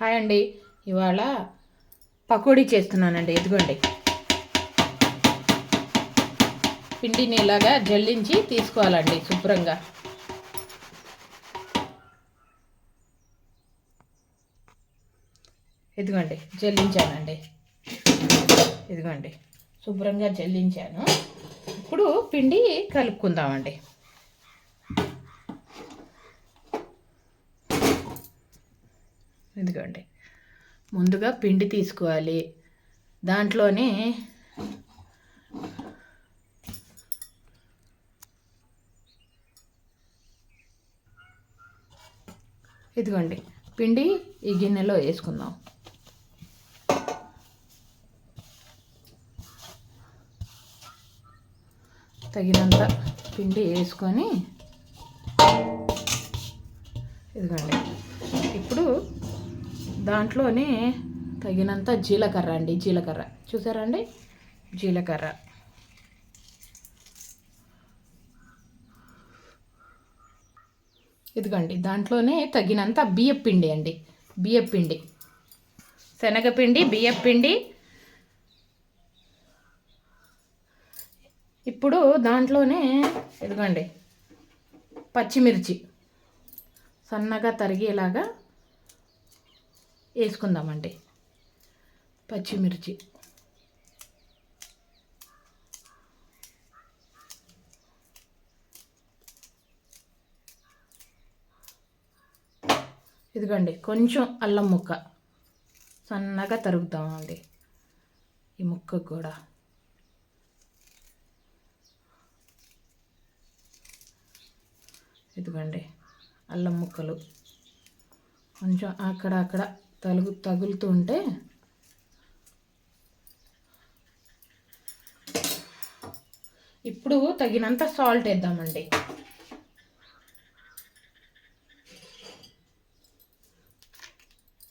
Hi అండి. ఇవాళ పకోడీ చేస్తున్నానండి. ఎదుగోండి పిండిని ఇలాగా జల్లించి తీసుకోవాలండి శుభ్రంగా. ఇదిగోండి జల్లించానండి. ఇదిగోండి శుభ్రంగా జల్లించాను. ఇప్పుడు పిండి కలుపుకుందామండి. ఇదిగోండి ముందుగా పిండి తీసుకోవాలి. దాంట్లోనే ఇదిగోండి పిండి ఈ గిన్నెలో వేసుకుందాం. తగినంత పిండి వేసుకొని ఇదిగోండి ఇప్పుడు దాంట్లోనే తగినంత జీలకర్ర అండి జీలకర్ర. చూసారా అండి? జీలకర్ర. ఇదిగోండి దాంట్లోనే తగినంత బియ్యపిండి అండి బియ్యపిండి. శనగపిండి బియ్యపిండి. ఇప్పుడు దాంట్లోనే ఇదిగోండి పచ్చిమిర్చి. సన్నగా తరిగేలాగా వేసుకుందామండి. పచ్చిమిర్చి. ఇదిగోండి కొంచెం అల్లం ముక్క. సన్నగా తరుగుతామండి ఈ ముక్కకు కూడా. ఇదిగోండి అల్లం ముక్కలు. కొంచెం అక్కడ అక్కడ తలుగు తగులుతుంటే ఇప్పుడు తగినంత సాల్ట్ వేద్దామండి.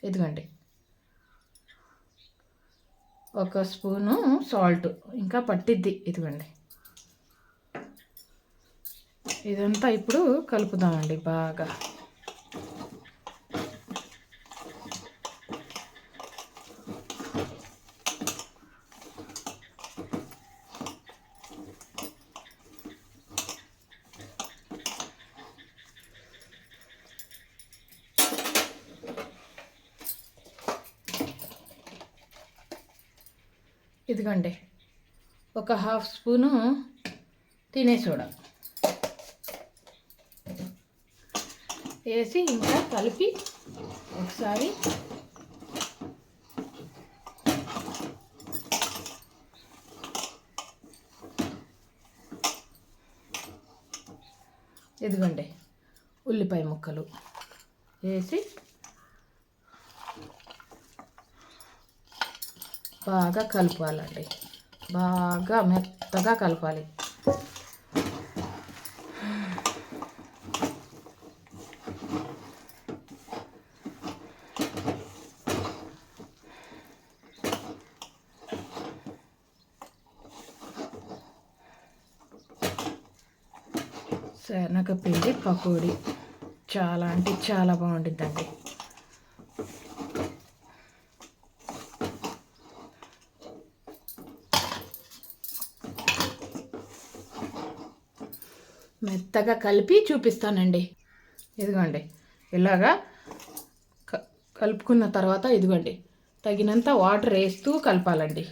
ఇదిగండి. ఒక స్పూను సాల్ట్ ఇంకా పట్టిద్ది. ఇదిగోండి. ఇదంతా ఇప్పుడు కలుపుదామండి బాగా. ఇదిగోండి. ఒక హాఫ్ స్పూను తినే సోడా. వేసి ఇంకా కలిపి ఒకసారి ఇదిగోండి. ఉల్లిపాయ ముక్కలు వేసి బాగా కలపాలండి. బాగా మెత్తగా కలపాలి. శనగపిండి పకోడీ. చాలా అంటే చాలా బాగుంటుందండి. మెత్తగా కలిపి చూపిస్తానండి. ఇదిగోండి. ఇలాగా క- కలుపుకున్న తర్వాత ఇదిగోండి. తగినంత వాటర్ వేస్తూ కలపాలండి.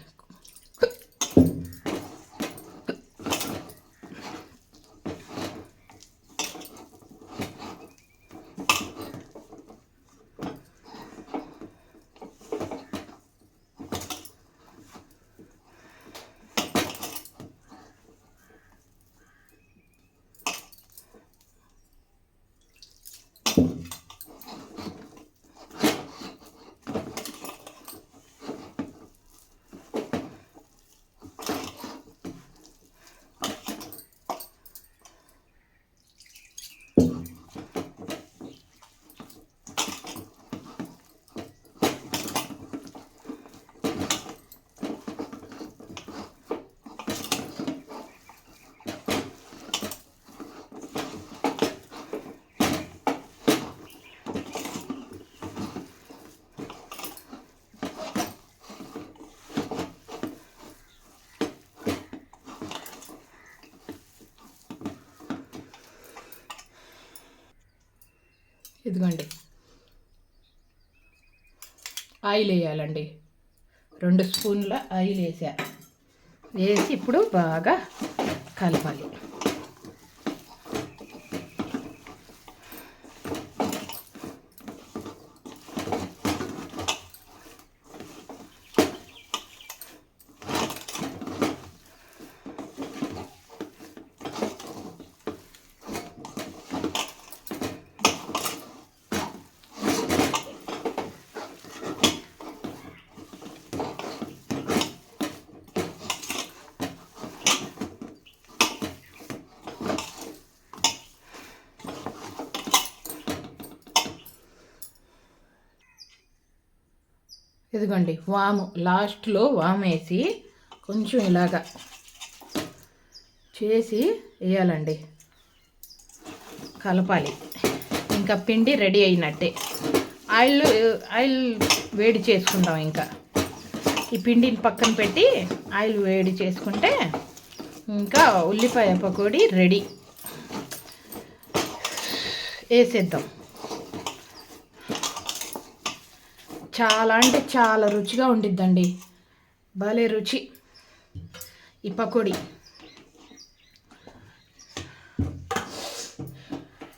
страшно. ఇదిగోండి. ఆయిల్ వేయాలండి. రెండు స్పూన్ల ఆయిల్ వేసా. వేసి ఇప్పుడు బాగా కలపాలి. ఇదిగోండి వాము. లాస్ట్లో వాము వేసి కొంచెం ఇలాగా చేసి వేయాలండి. కలపాలి. ఇంకా పిండి రెడీ అయినట్టే. ఆయిల్ ఆయిల్ వేడి చేసుకుందాం ఇంకా. ఈ పిండిని పక్కన పెట్టి ఆయిల్ వేడి చేసుకుంటే ఇంకా ఉల్లిపాయ పకోడీ రెడీ. వేసేద్దాం. చాలా అంటే చాలా రుచిగా ఉండిద్దండి. భలే రుచి. ఈ పకోడీ.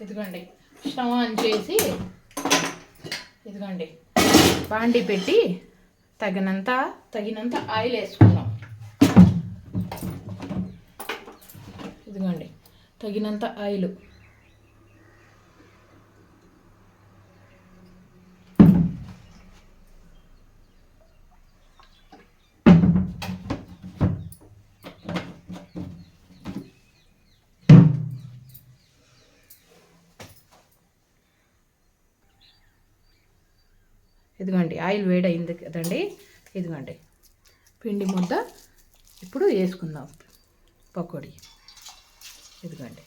ఇదిగోండి. స్టవ్ ఆన్ చేసి ఇదిగోండి. బాండి పెట్టి తగినంత తగినంత ఆయిల్ వేసుకుందాం. ఇదిగోండి. తగినంత ఆయిల్. ఇదిగోండి ఆయిల్ వేడైంది కదండి. ఇదిగోండి పిండి ముద్ద ఇప్పుడు వేసుకుందాం పకోడీ. ఇదిగోండి.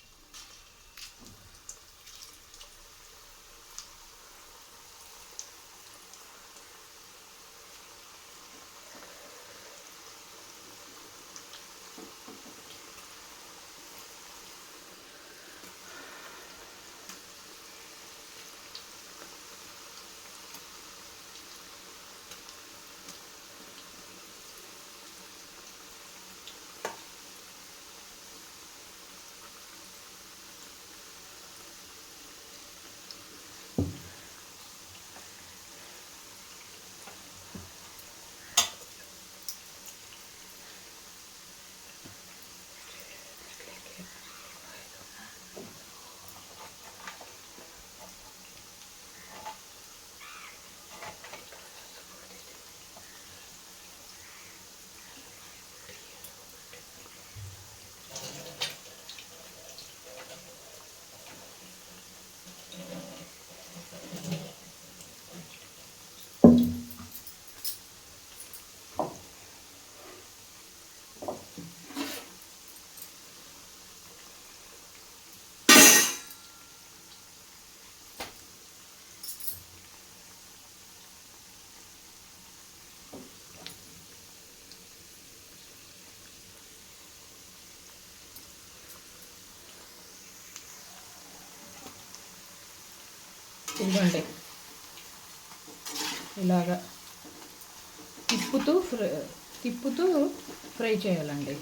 ఇవ్వండి. ఇలాగా తిప్పుతూ ఫ్రై తిప్పుతూ ఫ్రై చేయాలండి.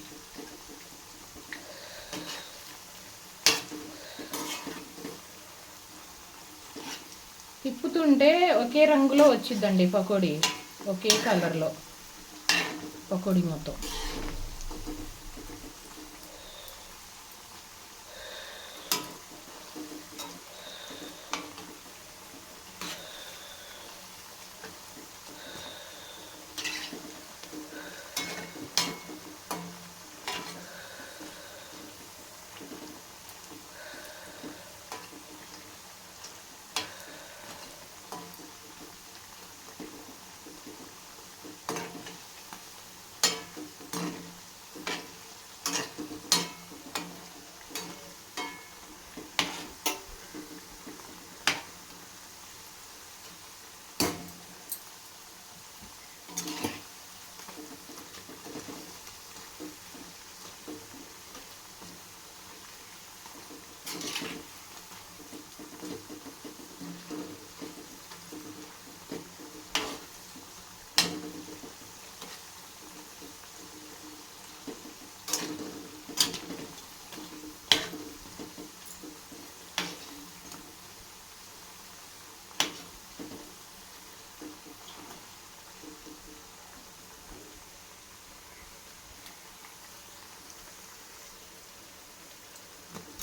తిప్పుతుంటే ఒకే రంగులో వచ్చిద్దండి పకోడీ. ఒకే కలర్లో. పకోడీ మొత్తం.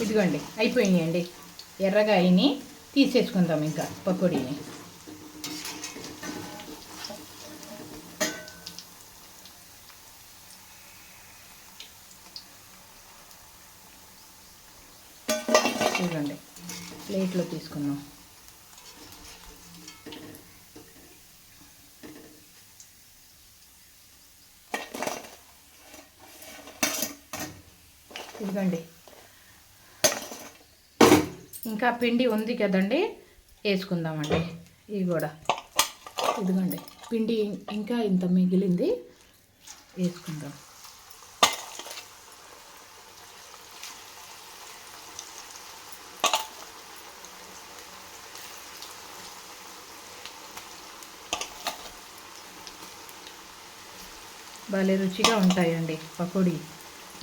ఇదిగోండి అయిపోయినాయండి. ఎర్రగా అయిని తీసేసుకుందాం ఇంకా పకోడీని. చూడండి ప్లేట్లో తీసుకుందాం. ఇదిగోండి ఇంకా పిండి ఉంది కదండి వేసుకుందామండి. ఇవి కూడా. ఇదిగోండి పిండి ఇంకా ఇంత మిగిలింది వేసుకుందాం. భలే రుచిగా ఉంటాయండి పకోడీ.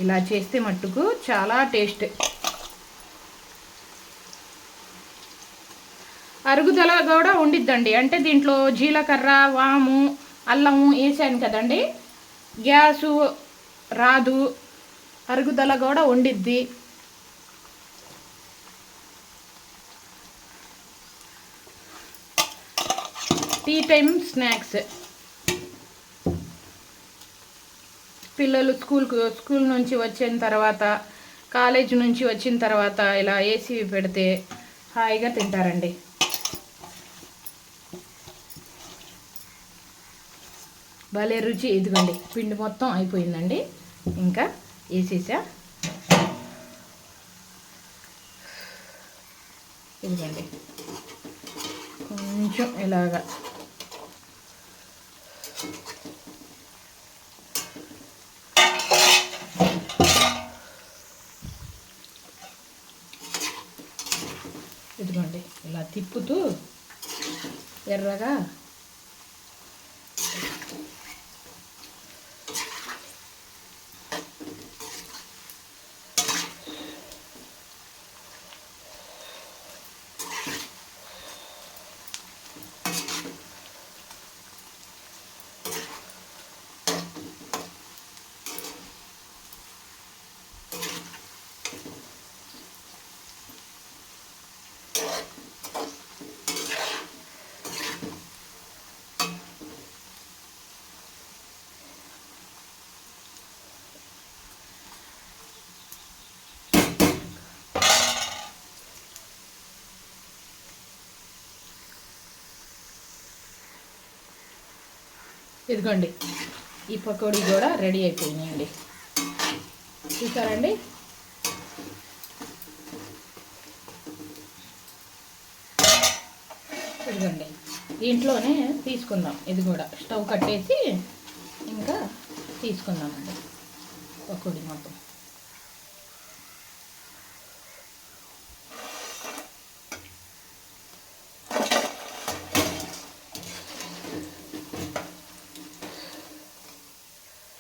ఇలా చేస్తే మట్టుకు చాలా టేస్ట్. అరుగుదల కూడా ఉండిద్దండి. అంటే దీంట్లో జీలకర్ర వాము అల్లము వేసాను కదండి. గ్యాసు రాదు అరుగుదల కూడా ఉండిద్ది. Tea time snacks. పిల్లలు స్కూల్కు స్కూల్ నుంచి వచ్చిన తర్వాత కాలేజ్ నుంచి వచ్చిన తర్వాత ఇలా ఏసీ పెడితే హాయిగా తింటారండి. భలే రుచి. ఇదిగోండి పిండి మొత్తం అయిపోయిందండి. ఇంకా వేసేసా. ఇదిగోండి కొంచెం ఇలాగా. ఇదిగోండి ఇలా తిప్పుతూ ఎర్రగా ఇదిగోండి. ఈ పకోడీ కూడా రెడీ అయిపోయినాయండి. చూసారండి? ఇదిగోండి. దీంట్లోనే తీసుకుందాం. ఇది కూడా స్టవ్ కట్టేసి ఇంకా తీసుకుందామండి. పకోడీ మొత్తం.